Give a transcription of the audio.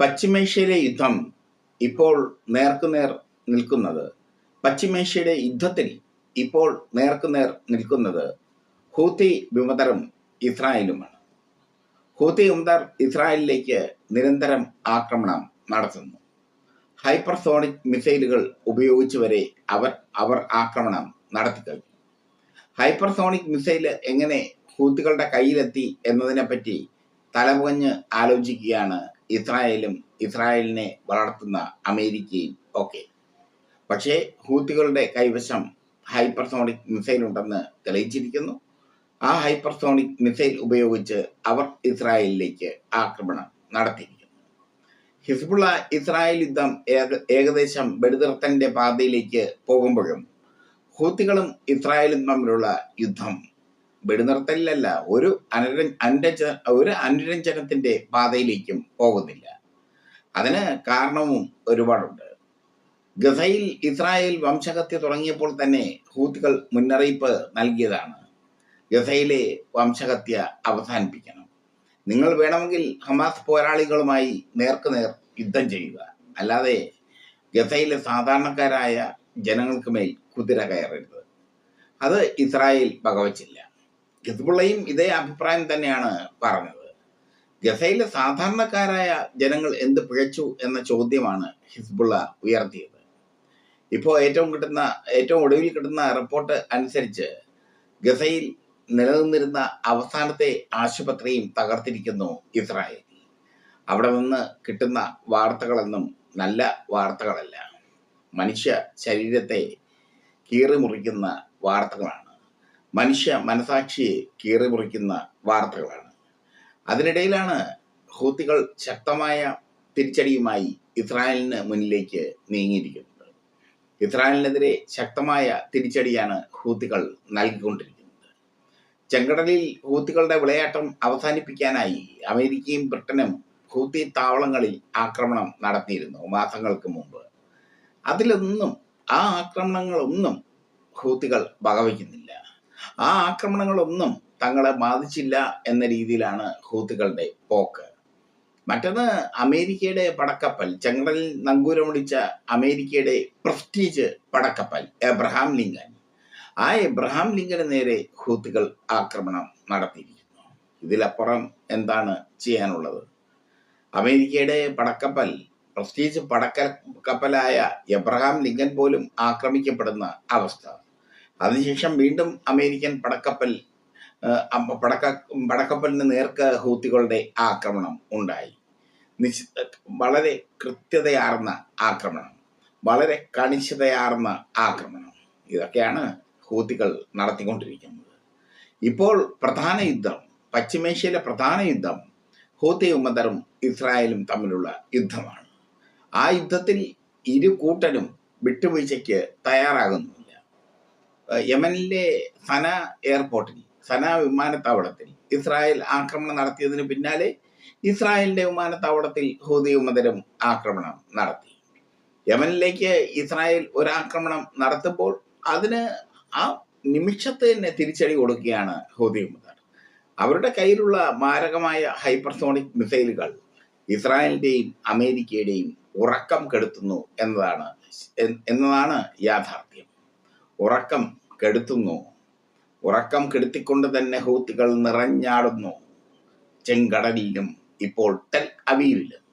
പശ്ചിമേഷ്യയിലെ യുദ്ധം ഇപ്പോൾ നേർക്കുനേർ നിൽക്കുന്നത്. പശ്ചിമേഷ്യയുടെ യുദ്ധത്തിൽ ഇപ്പോൾ നേർക്കുനേർ നിൽക്കുന്നത് ഹൂത്തി വിമതരും ഇസ്രായേലുമാണ്. ഹൂത്തി വിമതർ ഇസ്രായേലിലേക്ക് നിരന്തരം ആക്രമണം നടത്തുന്നു. ഹൈപ്പർസോണിക് മിസൈലുകൾ ഉപയോഗിച്ച് വരെ അവർ അവർ ആക്രമണം നടത്തിക്കഴിഞ്ഞു ഹൈപ്പർസോണിക് മിസൈൽ എങ്ങനെ ഹൂത്തികളുടെ കയ്യിലെത്തി എന്നതിനെപ്പറ്റി തലപുകഞ്ഞ് ആലോചിക്കുകയാണ് ഇസ്രായേലും ഇസ്രായേലിനെ വളർത്തുന്ന അമേരിക്കയും ഒക്കെ. പക്ഷേ ഹൂത്തികളുടെ കൈവശം ഹൈപ്പർസോണിക് മിസൈൽ ഉണ്ടെന്ന് തെളിയിച്ചിരിക്കുന്നു. ആ ഹൈപ്പർസോണിക് മിസൈൽ ഉപയോഗിച്ച് അവർ ഇസ്രായേലിലേക്ക് ആക്രമണം നടത്തിയിരിക്കുന്നു. ഹിസ്ബുള്ള ഇസ്രായേൽ യുദ്ധം ഏകദേശം വെടിനിർത്തലിന്റെ പാതയിലേക്ക് പോകുമ്പോഴും ഹൂത്തികളും ഇസ്രായേലും തമ്മിലുള്ള യുദ്ധം വെടിനിർത്തലിലല്ല ഒരു അനുര അനുരഞ്ജ ഒരു അനുരഞ്ജനത്തിന്റെ പാതയിലേക്കും പോകുന്നില്ല. അതിന് കാരണവും ഒരുപാടുണ്ട്. ഗസയിൽ ഇസ്രായേൽ വംശഹത്യ തുടങ്ങിയപ്പോൾ തന്നെ ഹൂത്തുകൾ മുന്നറിയിപ്പ് നൽകിയതാണ്. ഗസയിലെ വംശഹത്യ അവസാനിപ്പിക്കണം. നിങ്ങൾ വേണമെങ്കിൽ ഹമാസ് പോരാളികളുമായി നേർക്കുനേർ യുദ്ധം ചെയ്യുക. അല്ലാതെ ഗസയിലെ സാധാരണക്കാരായ ജനങ്ങൾക്ക് മേൽ കുതിര കയറരുത്. അത് ഇസ്രായേൽ വകവച്ചില്ല. ഹിസ്ബുള്ളയും ഇതേ അഭിപ്രായം തന്നെയാണ് പറഞ്ഞത്. ഗസയിലെ സാധാരണക്കാരായ ജനങ്ങൾ എന്ത് പിഴച്ചു എന്ന ചോദ്യമാണ് ഹിസ്ബുള്ള ഉയർത്തിയത്. ഇപ്പോൾ ഏറ്റവും കിട്ടുന്ന ഏറ്റവും ഒടുവിൽ കിട്ടുന്ന റിപ്പോർട്ട് അനുസരിച്ച് ഗസയിൽ നിലനിന്നിരുന്ന അവസാനത്തെ ആശുപത്രിയും തകർത്തിരിക്കുന്നു ഇസ്രായേൽ. അവിടെ നിന്ന് കിട്ടുന്ന വാർത്തകളൊന്നും നല്ല വാർത്തകളല്ല. മനുഷ്യ ശരീരത്തെ കീറി മുറിക്കുന്ന വാർത്തകളാണ്. മനുഷ്യ മനസാക്ഷിയെ കീറി മുറിക്കുന്ന വാർത്തകളാണ്. അതിനിടയിലാണ് ഹൂത്തികൾ ശക്തമായ തിരിച്ചടിയുമായി ഇസ്രായേലിന് മുന്നിലേക്ക് നീങ്ങിയിരിക്കുന്നത്. ഇസ്രായേലിനെതിരെ ശക്തമായ തിരിച്ചടിയാണ് ഹൂത്തികൾ നൽകിക്കൊണ്ടിരിക്കുന്നത്. ചെങ്കടലിൽ ഹൂത്തികളുടെ വിളയാട്ടം അവസാനിപ്പിക്കാനായി അമേരിക്കയും ബ്രിട്ടനും ഹൂത്തി താവളങ്ങളിൽ ആക്രമണം നടത്തിയിരുന്നു മാസങ്ങൾക്ക് മുമ്പ്. അതിലൊന്നും ആ ആക്രമണങ്ങളൊന്നും ഹൂത്തികൾ വകവയ്ക്കുന്നില്ല ആ ആക്രമണങ്ങളൊന്നും തങ്ങളെ ബാധിച്ചില്ല എന്ന രീതിയിലാണ് ഹൂത്തുകളുടെ പോക്ക്. മറ്റൊന്ന് അമേരിക്കയുടെ പടക്കപ്പൽ ചങ്ങടലിൽ നങ്കൂരമൊടിച്ച അമേരിക്കയുടെ പ്രസ്റ്റീജ് പടക്കപ്പൽ എബ്രഹാം ലിങ്കൻ. ആ എബ്രഹാം ലിങ്കന് നേരെ ഹൂത്തുകൾ ആക്രമണം നടത്തിയിരിക്കുന്നു. ഇതിലപ്പുറം എന്താണ് ചെയ്യാനുള്ളത്? അമേരിക്കയുടെ പടക്കപ്പൽ പ്രസ്റ്റീജ് പടക്ക കപ്പലായ എബ്രഹാം ലിങ്കൻ പോലും ആക്രമിക്കപ്പെടുന്ന അവസ്ഥ. അതിനുശേഷം വീണ്ടും അമേരിക്കൻ പടക്കപ്പൽ പടക്ക പടക്കപ്പലിന് നേർക്ക് ഹൂത്തികളുടെ ആക്രമണം ഉണ്ടായി. നിശ് വളരെ കൃത്യതയാർന്ന ആക്രമണം വളരെ കണിശതയാർന്ന ആക്രമണം. ഇതൊക്കെയാണ് ഹൂത്തികൾ നടത്തിക്കൊണ്ടിരിക്കുന്നത്. ഇപ്പോൾ പ്രധാന യുദ്ധം പശ്ചിമേഷ്യയിലെ പ്രധാന യുദ്ധം ഹൂത്തി ഉമ്മതറും ഇസ്രായേലും തമ്മിലുള്ള യുദ്ധമാണ്. ആ യുദ്ധത്തിൽ ഇരു കൂട്ടരും വിട്ടുവീഴ്ചയ്ക്ക് തയ്യാറാകുന്നില്ല ഏഹ് യമനിലെ സന എയർപോർട്ടിൽ സന വിമാനത്താവളത്തിൽ ഇസ്രായേൽ ആക്രമണം നടത്തിയതിന് പിന്നാലെ ഇസ്രായേലിന്റെ വിമാനത്താവളത്തിൽ ഹൂതി ഉമ്മതരും ആക്രമണം നടത്തി. യമനിലേക്ക് ഇസ്രായേൽ ഒരാക്രമണം നടത്തുമ്പോൾ അതിന് ആ നിമിഷത്തെ തന്നെ തിരിച്ചടി കൊടുക്കുകയാണ് ഹൂതി ഉമ്മദർ അവരുടെ കയ്യിലുള്ള മാരകമായ ഹൈപ്പർസോണിക് മിസൈലുകൾ ഇസ്രായേലിന്റെയും അമേരിക്കയുടെയും ഉറക്കം കെടുത്തുന്നു എന്നതാണ് എന്നതാണ് യാഥാർത്ഥ്യം. ഉറക്കം കെടുത്തുന്നു. ഉറക്കം കെടുത്തിക്കൊണ്ട് തന്നെ ഹൂത്തികൾ നിറഞ്ഞാടുന്നു. ചെങ്കടലിലും ഇപ്പോൾ ടെൽ അവീവിലും.